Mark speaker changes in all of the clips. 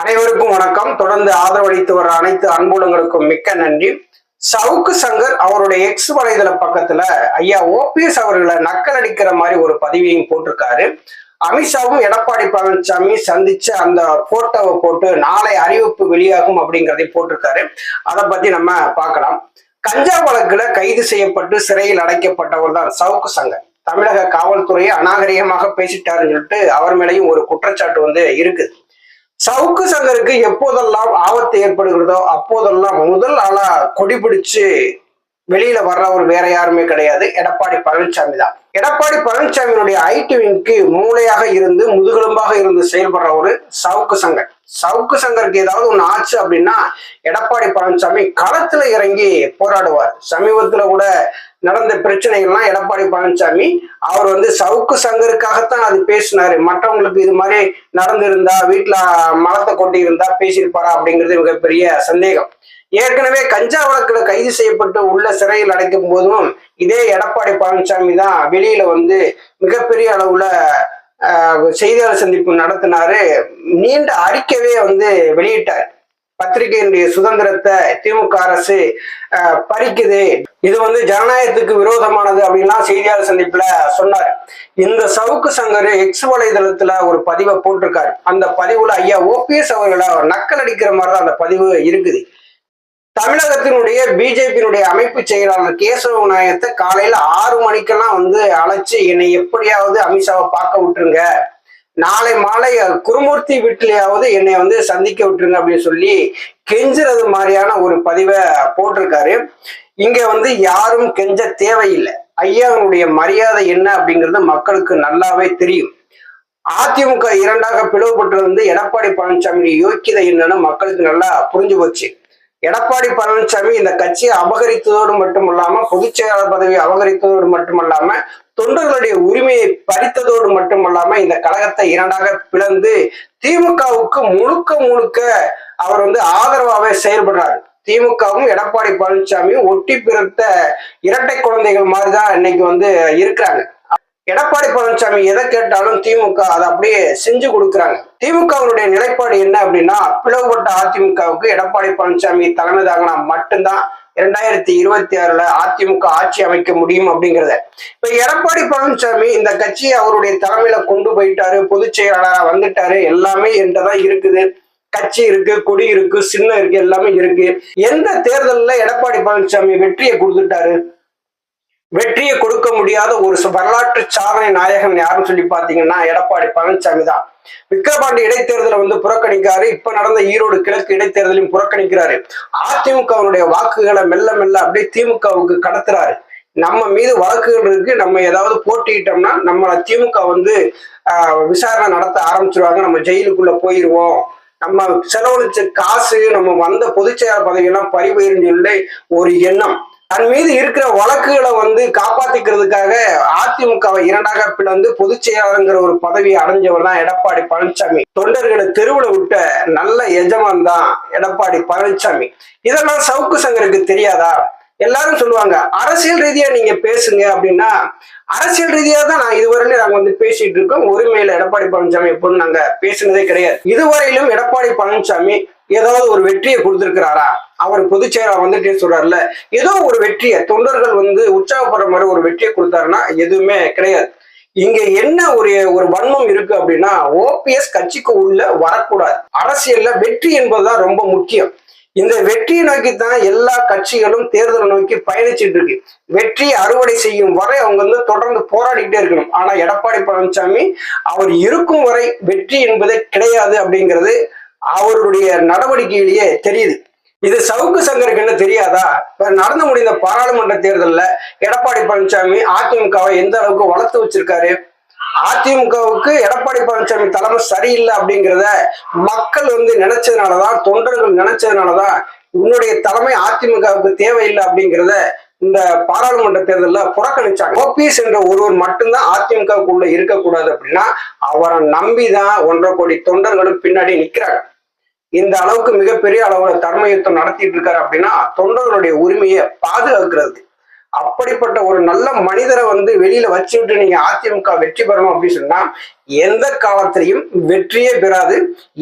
Speaker 1: அனைவருக்கும் வணக்கம். தொடர்ந்து ஆதரவளித்து வர அனைத்து அன்புலங்களுக்கும் மிக்க நன்றி. சவுக்கு சங்கர் அவருடைய எக்ஸ் வலைதள பக்கத்துல ஐயா ஓபிஎஸ் அவர்களை நக்கல் அடிக்கிற மாதிரி ஒரு பதிவையும் போட்டிருக்காரு. அமித்ஷாவும் எடப்பாடி பழனிசாமி சந்திச்ச அந்த போட்டோவை போட்டு நாளை அறிவிப்பு வெளியாகும் அப்படிங்கிறதையும் போட்டிருக்காரு. அதை பத்தி நம்ம பார்க்கலாம். கஞ்சா வழக்குல கைது செய்யப்பட்டு சிறையில் அடைக்கப்பட்டவர் தான் சவுக்கு சங்கர். தமிழக காவல்துறையை அநாகரிகமாக பேசிட்டாருன்னு சொல்லிட்டு அவர் மேலேயும் ஒரு குற்றச்சாட்டு வந்து இருக்குது. சவுக்கு சங்கருக்கு எப்போதெல்லாம் ஆபத்து ஏற்படுகிறதோ அப்போதெல்லாம் முதல் ஆளா கொடி பிடிச்சு வெளியில வர்றவர் வேற யாருமே கிடையாது. எடப்பாடி பழனிசாமி தான். எடப்பாடி பழனிசாமியினுடைய ஐடி விங்க்கு மூளையாக இருந்து முதுகெலும்பாக இருந்து செயல்படுற ஒரு சவுக்கு சங்கர். சவுக்கு சங்கருக்கு ஏதாவது ஒண்ணு ஆச்சு அப்படின்னா எடப்பாடி பழனிசாமி களத்துல இறங்கி போராடுவார். சமீபத்துல கூட நடந்த பிரச்சனைகள்லாம் எடப்பாடி பழனிசாமி அவர் வந்து சவுக்கு சங்கருக்காகத்தான் அது பேசினாரு. மற்றவங்களுக்கு இது மாதிரி நடந்திருந்தா வீட்டுல மலத்தை கொட்டி இருந்தா பேசியிருப்பாரா அப்படிங்கிறது மிகப்பெரிய சந்தேகம். ஏற்கனவே கஞ்சா வழக்குல கைது செய்யப்பட்டு உள்ள சிறையில் அடைக்கும் போதும் இதே எடப்பாடி பழனிசாமி தான் வெளியில வந்து மிகப்பெரிய அளவுல செய்தியாளர் சந்திப்பு நடத்தினாரு. நீண்ட அறிக்கையே வந்து வெளியிட்டார். பத்திரிகையினுடைய சுதந்திரத்தை திமுக அரசு பறிக்குது. இது வந்து ஜனநாயகத்துக்கு விரோதமானது அப்படின்லாம் செய்தியாளர் சந்திப்புல சொன்னார். இந்த சவுக்கு சங்கர் எக்ஸ் வலைதளத்துல ஒரு பதிவை போட்டிருக்காரு. அந்த பதிவுல ஐயா ஓபிஎஸ் அவர்களை நக்கல் அடிக்கிற மாதிரி தான் அந்த பதிவு இருக்குது. தமிழகத்தினுடைய பிஜேபியினுடைய அமைப்பு செயலாளர் கேசவ நாயகத்தை காலையில ஆறு மணிக்கெல்லாம் வந்து அழைச்சு என்னை எப்படியாவது அமித்ஷாவை பார்க்க விட்டுருங்க. நாளை மாலை குருமூர்த்தி வீட்டிலேயாவது என்னை வந்து சந்திக்க விட்டுருங்க அப்படின்னு சொல்லி கெஞ்சுறது மாதிரியான ஒரு பதிவை போட்டிருக்காரு. இங்க வந்து யாரும் கெஞ்ச தேவையில்லை. ஐயாவுடைய மரியாதை என்ன அப்படிங்கிறது மக்களுக்கு நல்லாவே தெரியும். அதிமுக இரண்டாக பிளவுபட்டு வந்து எடப்பாடி பழனிசாமியுடைய யோக்கியதை என்னன்னு மக்களுக்கு நல்லா புரிஞ்சு போச்சு. எடப்பாடி பழனிசாமி இந்த கட்சியை அபகரித்ததோடு மட்டுமல்லாம பொதுச் செயலாளர் பதவியை அபகரித்ததோடு மட்டுமல்லாம தொண்டர்களுடைய உரிமையை பறித்ததோடு மட்டுமல்லாம இந்த கழகத்தை இரண்டாக பிளந்து திமுகவுக்கு முழுக்க முழுக்க அவர் வந்து ஆதரவாகவே செயல்படுறாரு. திமுகவும் எடப்பாடி பழனிசாமியும் ஒட்டி பிறத்த இரட்டை குழந்தைகள் மாதிரிதான் இன்னைக்கு வந்து இருக்கிறாங்க. எடப்பாடி பழனிசாமி எதை கேட்டாலும் திமுக அதை அப்படியே செஞ்சு கொடுக்குறாங்க. திமுகவுடைய நிலைப்பாடு என்ன அப்படின்னா பிளவுபட்ட அதிமுகவுக்கு எடப்பாடி பழனிசாமி தலைமை தாங்கினா மட்டும்தான் இரண்டாயிரத்தி இருபத்தி ஆறுல அதிமுக ஆட்சி அமைக்க முடியும் அப்படிங்கிறத. இப்ப எடப்பாடி பழனிசாமி இந்த கட்சியை அவருடைய தலைமையில கொண்டு போயிட்டாரு பொதுச் செயலாளரா வந்துட்டாரு எல்லாமே என்றதான் இருக்குது. கட்சி இருக்கு கொடி இருக்கு சின்னம் இருக்கு எல்லாமே இருக்கு. எந்த தேர்தல்ல எடப்பாடி பழனிசாமி வெற்றியை கொடுத்துட்டாரு? வெற்றியை கொடுக்க முடியாத ஒரு வரலாற்று சாதனை நாயகன் யாருன்னு சொல்லி பாத்தீங்கன்னா எடப்பாடி பழனிசாமி தான். விக்கிரவாண்டி இடைத்தேர்தலை வந்து புறக்கணிக்காரு இப்ப நடந்த ஈரோடு கிழக்கு இடைத்தேர்தலையும் புறக்கணிக்கிறாரு. அதிமுகவினுடைய வாக்குகளை மெல்ல மெல்ல அப்படியே திமுகவுக்கு கடத்துறாரு. நம்ம மீது வழக்குகள் இருக்கு. நம்ம ஏதாவது போட்டியிட்டோம்னா நம்மளை திமுக வந்து ஆஹ், விசாரணை நடத்த ஆரம்பிச்சிருவாங்க. நம்ம ஜெயிலுக்குள்ள போயிருவோம். நம்ம செலவழிச்ச காசு நம்ம வந்த பொதுச்செயலாளர் பதவியெல்லாம் பறிபயிருந்து சொல்லி ஒரு எண்ணம். தன் மீது இருக்கிற வழக்குகளை வந்து காப்பாத்திக்கிறதுக்காக அதிமுகவை இரண்டாக பிளந்து பொதுச் செயலாளருங்கிற ஒரு பதவியை அடைஞ்சவர் தான் எடப்பாடி பழனிசாமி தொண்டர்களை தெருவுல விட்ட நல்ல எஜமான் தான் எடப்பாடி பழனிசாமி இதெல்லாம் சவுக்கு சங்கருக்கு தெரியாதா? எல்லாரும் சொல்லுவாங்க அரசியல் ரீதியா நீங்க பேசுங்க அப்படின்னா அரசியல் ரீதியா தான் நான் இதுவரையிலும் நாங்க வந்து பேசிட்டு இருக்கோம். உரிமையில எடப்பாடி பழனிசாமி எப்போதும் நாங்க பேசுனதே கிடையாது. இதுவரையிலும் எடப்பாடி பழனிசாமி ஏதாவது ஒரு வெற்றியை கொடுத்திருக்கிறாரா? அவர் பொதுச் செயலாளர் வந்துட்டே சொல்றாருல ஏதோ ஒரு வெற்றியை தொண்டர்கள் வந்து உற்சாகப்படுற மாதிரி ஒரு வெற்றியை கொடுத்தாருன்னா எதுவுமே கிடையாது. இங்க என்ன ஒரு ஒரு வன்மம் இருக்கு அப்படின்னா ஓபிஎஸ் கட்சிக்கு உள்ள வரக்கூடாது. அரசியல்ல வெற்றி என்பதுதான் ரொம்ப முக்கியம். இந்த வெற்றியை நோக்கி தான் எல்லா கட்சிகளும் தேர்தலை நோக்கி பயணிச்சுட்டு இருக்கு. வெற்றி அறுவடை செய்யும் வரை அவங்க வந்து தொடர்ந்து போராடிக்கிட்டே இருக்கணும். ஆனா எடப்பாடி பழனிசாமி அவர் இருக்கும் வரை வெற்றி என்பதே கிடையாது அப்படிங்கிறது அவருடைய நடவடிக்கையிலேயே தெரியுது. இது சவுக்கு சங்கருக்கு என்ன தெரியாதா? நடந்து முடிந்த பாராளுமன்ற தேர்தலில் எடப்பாடி பழனிசாமி அதிமுகவை எந்த அளவுக்கு வளர்த்து வச்சிருக்காரு? அதிமுகவுக்கு எடப்பாடி பழனிசாமி தலைமை சரியில்லை அப்படிங்கிறத மக்கள் வந்து நினைச்சதுனாலதான் தொண்டர்கள் நினைச்சதுனாலதான் உன்னுடைய தலைமை அதிமுகவுக்கு தேவையில்லை அப்படிங்கிறத இந்த பாராளுமன்ற தேர்தலில் புறக்கணிச்சாங்க. ஓபிஎஸ் என்ற ஒருவர் மட்டும்தான் அதிமுகவுக்குள்ள இருக்கக்கூடாது அப்படின்னா அவரை நம்பிதான் ஒன்றரை கோடி தொண்டர்களும் பின்னாடி நிக்கிறாங்க. இந்த அளவுக்கு மிகப்பெரிய அளவுல தர்ம யுத்தம் நடத்திட்டு இருக்காரு அப்படின்னா தொண்டர்களுடைய உரிமையை பாதுகாக்கிறது. அப்படிப்பட்ட ஒரு நல்ல மனிதரை வந்து வெளியில வச்சுட்டு நீங்க அதிமுக வெற்றி பெறணும் அப்படின்னு சொன்னா எந்த காலத்திலையும் வெற்றியே பெறாது.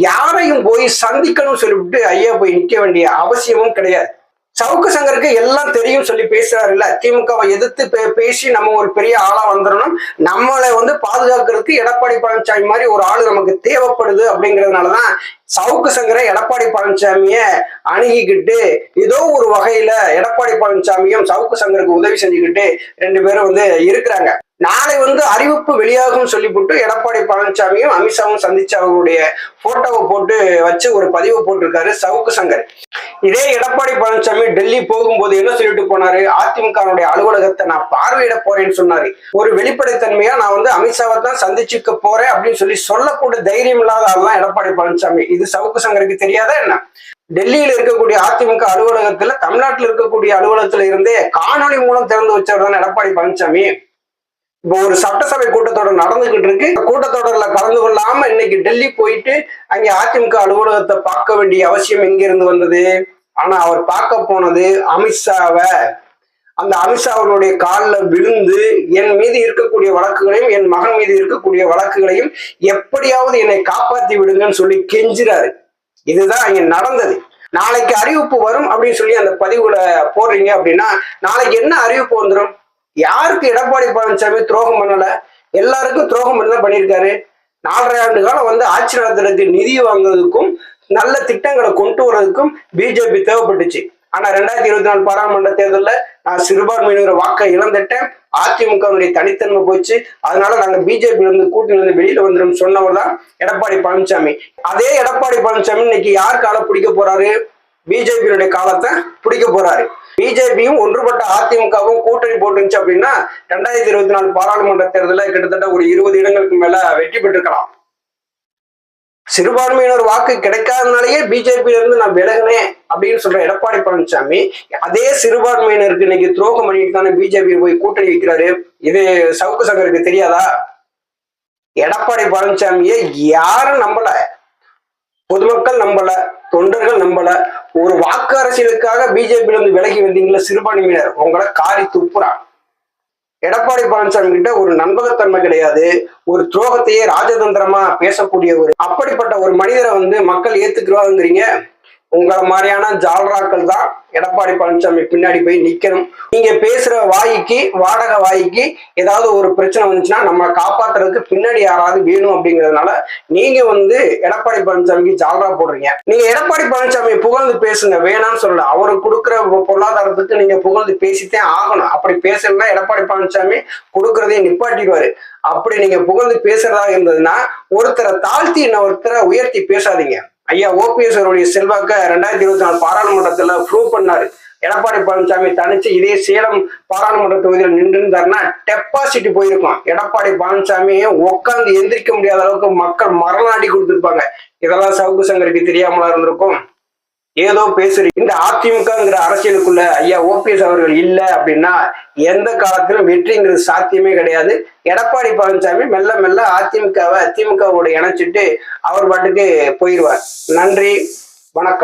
Speaker 1: யாரையும் போய் சந்திக்கணும்னு சொல்லிவிட்டு ஐயா போய் நிக்க வேண்டிய அவசியமும் கிடையாது. சவுக்கு சங்கருக்கு எல்லாம் தெரியும் சொல்லி பேசுறாருல்ல. திமுகவை எதிர்த்து பே- பேசி நம்ம ஒரு பெரிய ஆளா வந்துடணும் நம்மளை வந்து பாதுகாக்கிறதுக்கு எடப்பாடி பழனிசாமி மாதிரி ஒரு ஆளு நமக்கு தேவைப்படுது அப்படிங்கறதுனாலதான் சவுக்கு சங்கரை எடப்பாடி பழனிசாமிய அணுகிக்கிட்டு ஏதோ ஒரு வகையில எடப்பாடி பழனிசாமியும் சவுக்கு சங்கருக்கு உதவி செஞ்சுக்கிட்டு ரெண்டு பேரும் வந்து இருக்கிறாங்க. நாளை வந்து அறிவிப்பு வெளியாகும் சொல்லிவிட்டு எடப்பாடி பழனிசாமியும் அமித்ஷாவும் சந்திச்சு அவருடைய போட்டோவை போட்டு வச்சு ஒரு பதிவு போட்டிருக்காரு சவுக்கு சங்கர். இதே எடப்பாடி பழனிசாமி டெல்லி போகும்போது என்ன சொல்லிட்டு போனாரு? அதிமுகனுடைய அலுவலகத்தை நான் பார்வையிட போறேன்னு சொன்னாரு. ஒரு வெளிப்படைத்தன்மையா நான் வந்து அமித்ஷாவை தான் சந்திச்சுக்க போறேன் அப்படின்னு சொல்லி சொல்லக்கூடிய தைரியம் இல்லாத ஆள்லாம் எடப்பாடி பழனிசாமி. இது சவுக்கு சங்கருக்கு தெரியாதா என்ன? டெல்லியில இருக்கக்கூடிய அதிமுக அலுவலகத்துல தமிழ்நாட்டில் இருக்கக்கூடிய அலுவலகத்துல இருந்தே காணொளி மூலம் திறந்து வச்சவர் தான் எடப்பாடி பழனிசாமி. இப்போ ஒரு சட்டசபை கூட்டத்தொடர் நடந்துகிட்டு இருக்கு இந்த கூட்டத்தொடர்ல கலந்து கொள்ளாம இன்னைக்கு டெல்லி போயிட்டு அங்க அதிமுக அலுவலகத்தை பார்க்க வேண்டிய அவசியம் எங்க இருந்து வந்தது? ஆனா அவர் பார்க்க போனது அமித்ஷாவை அந்த அமித்ஷா அவர்களுடைய காலில் விழுந்து என் மீது இருக்கக்கூடிய வழக்குகளையும் என் மகன் மீது இருக்கக்கூடிய வழக்குகளையும் எப்படியாவது என்னை காப்பாத்தி விடுங்கன்னு சொல்லி கெஞ்சுறாரு. இதுதான் இங்க நடந்தது. நாளைக்கு அறிவிப்பு வரும் அப்படின்னு சொல்லி அந்த பதிவுல போடுறீங்க அப்படின்னா நாளைக்கு என்ன அறிவிப்பு வந்துடும் யாருக்கு எடப்பாடி பழனிசாமி துரோகம் பண்ணல? எல்லாருக்கும் துரோகம் பண்ண பண்ணியிருக்காரு. நாலரை ஆண்டு காலம் வந்து ஆட்சி நடத்துறதுக்கு நிதி வாங்குறதுக்கும் நல்ல திட்டங்களை கொண்டு வர்றதுக்கும் பிஜேபி தேவைப்பட்டுச்சு. ஆனா ரெண்டாயிரத்தி இருபத்தி நாலு பாராளுமன்ற தேர்தலில் நான் சிறுபான்மையினர் வாக்கை இழந்துட்டேன். அதிமுகவுடைய தனித்தன்மை போச்சு. அதனால நாங்க பிஜேபி வந்து கூட்டணி வந்து வெளியில வந்துடும் சொன்னவர் தான் எடப்பாடி பழனிசாமி. அதே எடப்பாடி பழனிசாமி இன்னைக்கு யார் காலை பிடிக்க போறாரு? பிஜேபியினுடைய காலத்தை பிடிக்க போறாரு. பிஜேபியும் ஒன்றுபட்ட அதிமுகவும் கூட்டணி போட்டுருந்துச்சு அப்படின்னா ரெண்டாயிரத்தி இருபத்தி நாலு பாராளுமன்ற தேர்தலில் கிட்டத்தட்ட ஒரு இருபது இடங்களுக்கு மேல வெற்றி பெற்றிருக்கலாம். சிறுபான்மையினர் வாக்கு கிடைக்காதனாலேயே பிஜேபியில இருந்து நான் விலகினேன் அப்படின்னு சொல்ற எடப்பாடி பழனிசாமி அதே சிறுபான்மையினருக்கு இன்னைக்கு துரோகம் பண்ணிட்டு தானே பிஜேபி போய் கூட்டணி வைக்கிறாரு. இது சவுக்கு சங்கருக்கு தெரியாதா? எடப்பாடி பழனிசாமியை யாரும் நம்பல. பொதுமக்கள் நம்பல தொண்டர்கள் நம்பல. ஒரு வாக்கு அரசியலுக்காக பிஜேபியில இருந்து விலகி வந்தீங்களா சிறுபான்மையினர் உங்களை காரி துப்புறான் எடப்பாடி பழனிசாமி கிட்ட ஒரு நம்பகத்தன்மை கிடையாது. ஒரு துரோகத்தையே ராஜதந்திரமா பேசக்கூடிய ஒரு அப்படிப்பட்ட ஒரு மனிதரை வந்து மக்கள் ஏத்துக்குவாங்கிறீங்க உங்களை மாதிரியான ஜால்ராக்கள் தான் எடப்பாடி பழனிசாமி பின்னாடி போய் நிக்கணும். நீங்க பேசுற வாய்க்கு வாடகை வாய்க்கு ஏதாவது ஒரு பிரச்சனை வந்துச்சுன்னா நம்ம காப்பாத்துறதுக்கு பின்னாடி யாராவது வேணும் அப்படிங்கிறதுனால நீங்க வந்து எடப்பாடி பழனிசாமிக்கு ஜால்ரா போடுறீங்க. நீங்க எடப்பாடி பழனிசாமி புகழ்ந்து பேசுங்க. வேணாம்னு சொல்லல. அவரு கொடுக்குற பொருளாதாரத்துக்கு நீங்க புகழ்ந்து பேசித்தான் ஆகணும். அப்படி பேசணும்னா எடப்பாடி பழனிசாமி கொடுக்கறதையும் நிப்பாட்டிடுவாரு. அப்படி நீங்க புகழ்ந்து பேசுறதா இருந்ததுன்னா ஒருத்தரை தாழ்த்தி இன்னொருத்தரை உயர்த்தி பேசாதீங்க. ஐயா ஓபிஎஸ் அவருடைய செல்வாக்க ரெண்டாயிரத்தி இருபத்தி நாலு பாராளுமன்றத்துல ப்ரூவ் பண்ணாரு. எடப்பாடி பழனிசாமி தனிச்சு இதே சேலம் பாராளுமன்ற தொகுதியில் நின்று இருந்தாருன்னா டெபாசிட் போயிருக்கும். எடப்பாடி பழனிசாமி உட்காந்து எந்திரிக்க முடியாத அளவுக்கு மக்கள் மரணாடி கொடுத்துருப்பாங்க. இதெல்லாம் சவுக்கு சங்கருக்கு தெரியாமலா இருந்திருக்கும். ஏதோ பேசுறீங்க இந்த அதிமுகங்கிற அரசியலுக்குள்ள ஐயா ஓபிஎஸ் அவர்கள் இல்ல அப்படின்னா எந்த காலத்திலும் வெற்றிங்கிறது சாத்தியமே கிடையாது. எடப்பாடி பழனிசாமி மெல்ல மெல்ல அதிமுகவை திமுகவோட இணைச்சிட்டு அவர் பாட்டுக்கு போயிடுவார் நன்றி வணக்கம்.